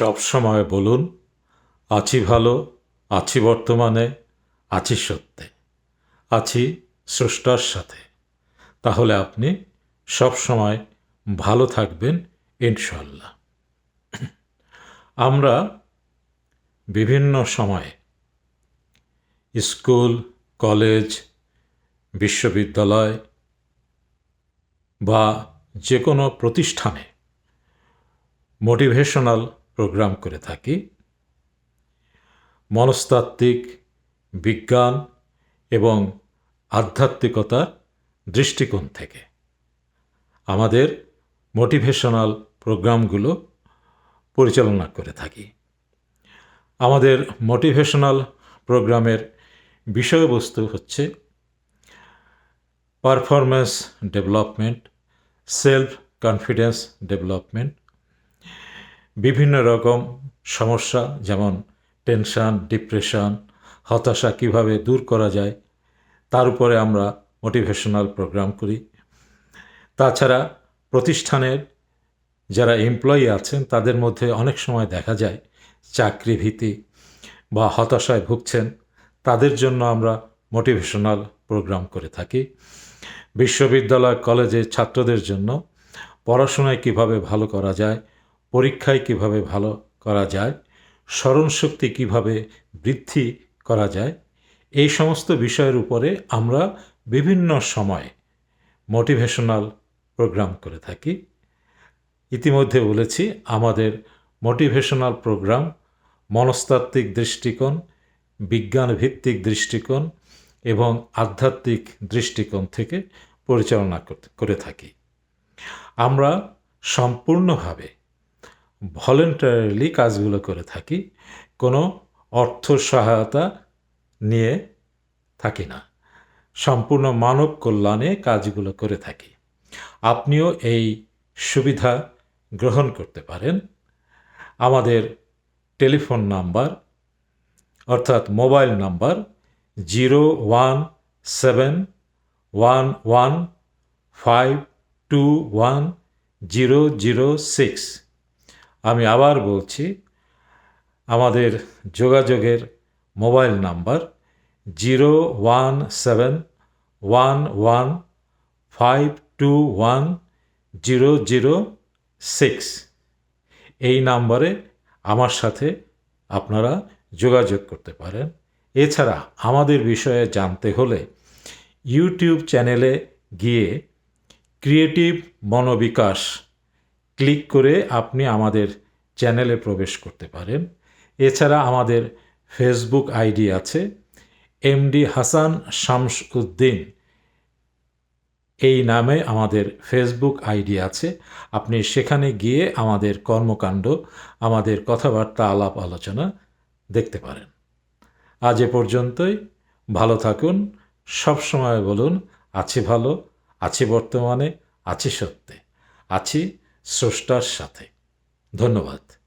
সব সময় বলুন, আছি ভালো, আছি বর্তমানে, আছি সত্যে, আছি স্রষ্টার সাথে। তাহলে আপনি সব সময় ভালো থাকবেন ইনশাল্লাহ আমরা বিভিন্ন সময়ে স্কুল, কলেজ, বিশ্ববিদ্যালয় বা যে কোনো প্রতিষ্ঠানে মোটিভেশনাল প্রোগ্রাম করে থাকি। মনস্তাত্ত্বিক, বিজ্ঞান এবং আধ্যাত্মিকতার দৃষ্টিকোণ থেকে। আমাদের মোটিভেশনাল প্রোগ্রামগুলো পরিচালনা করে থাকি। আমাদের মোটিভেশনাল প্রোগ্রামের বিষয়বস্তু হচ্ছে performance development, self confidence development বিভিন্ন রকম সমস্যা, যেমন টেনশান ডিপ্রেশন হতাশা কীভাবে দূর করা যায়, তার উপরে আমরা মোটিভেশনাল প্রোগ্রাম করি। তাছাড়া প্রতিষ্ঠানের যারা এমপ্লয়ি আছেন, তাদের মধ্যে অনেক সময় দেখা যায় চাকরি ভীতি বা হতাশায় ভুগছেন, তাদের জন্য আমরা মোটিভেশনাল প্রোগ্রাম করে থাকি। বিশ্ববিদ্যালয় কলেজে ছাত্রদের জন্য পড়াশোনায় কীভাবে ভালো করা যায় পরীক্ষায় কীভাবে ভালো করা যায়, স্মরণশক্তি কীভাবে বৃদ্ধি করা যায়, এই সমস্ত বিষয়ের উপরে আমরা বিভিন্ন সময়ে মোটিভেশনাল প্রোগ্রাম করে থাকি। ইতিমধ্যে বলেছি, আমাদের মোটিভেশনাল প্রোগ্রাম মনস্তাত্ত্বিক দৃষ্টিকোণ বিজ্ঞান ভিত্তিক দৃষ্টিকোণ এবং আধ্যাত্মিক দৃষ্টিকোণ থেকে পরিচালনা করে থাকি। আমরা সম্পূর্ণভাবে ভলেন্টারিলি কাজগুলো করে থাকি, কোনো অর্থ সহায়তা নিয়ে থাকি না। সম্পূর্ণ মানব কল্যাণে কাজগুলো করে থাকি। আপনিও এই সুবিধা গ্রহণ করতে পারেন। আমাদের টেলিফোন নাম্বার, অর্থাৎ mobile number, zero one seven one one five two one zero zero six. আমি আবার বলছি, আমাদের যোগাযোগের mobile number zero one seven one one five two one zero zero six. এই নাম্বারে আমার সাথে আপনারা যোগাযোগ করতে পারেন। এছাড়া আমাদের বিষয়ে জানতে হলে ইউটিউব চ্যানেলে গিয়ে ক্রিয়েটিভ মনোবিকাশ ক্লিক করে আপনি আমাদের চ্যানেলে প্রবেশ করতে পারেন। এছাড়া আমাদের ফেসবুক আইডি আছে, এমডি হাসান শামস উদ্দিন এই নামে আমাদের ফেসবুক আইডি আছে। আপনি সেখানে গিয়ে আমাদের কর্মকাণ্ড, আমাদের কথাবার্তা, আলাপ আলোচনা দেখতে পারেন। আজ এ পর্যন্তই। ভালো থাকুন। সবসময় বলুন, আছি ভালো, আছি বর্তমানে, আছি সত্যে। আছি স্রষ্টার সাথে। ধন্যবাদ।